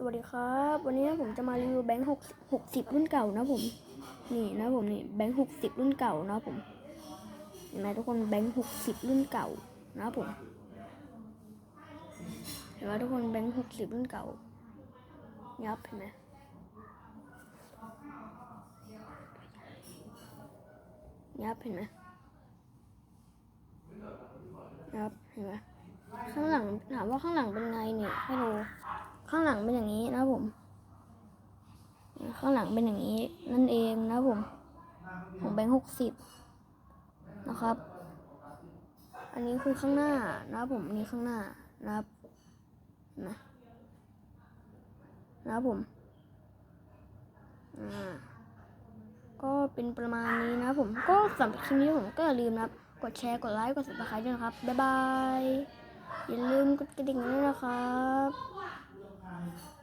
สวัสดีครับ วันนี้ผมจะมารีวิวแบงค์หกหกสิบรุ่นเก่านะผม นี่นะผมนี่แบงค์หกสิบรุ่นเก่านะผมเห็นไหมทุกคนแบงค์หกสิบรุ่นเก่านะผมเห็นไหมทุกคนแบงค์หกสิบรุ่นเก่ายับเห็นไหมยับเห็นไหมยับเห็นไหมข้างหลังถามว่าข้างหลังเป็นไงเนี่ยให้ดู ข้างหลังเป็นอย่างนี้นะผม ข้างหลังเป็นอย่างนี้ นั่นเองนะผมของแบงค์หกสิบนะครับ อันนี้คือข้างหน้านะผมอันนี้ข้างหน้านะครับนะนะผมอ่าก็เป็นประมาณนี้นะผมก็สำหรับคลิปนี้ผมก็อย่าลืมนะครับ กดแชร์กดไลค์กด subscribe ด้วยนะครับ บ๊ายบาย อย่าลืมกดกระดิ่งด้วยนะครับ Amen.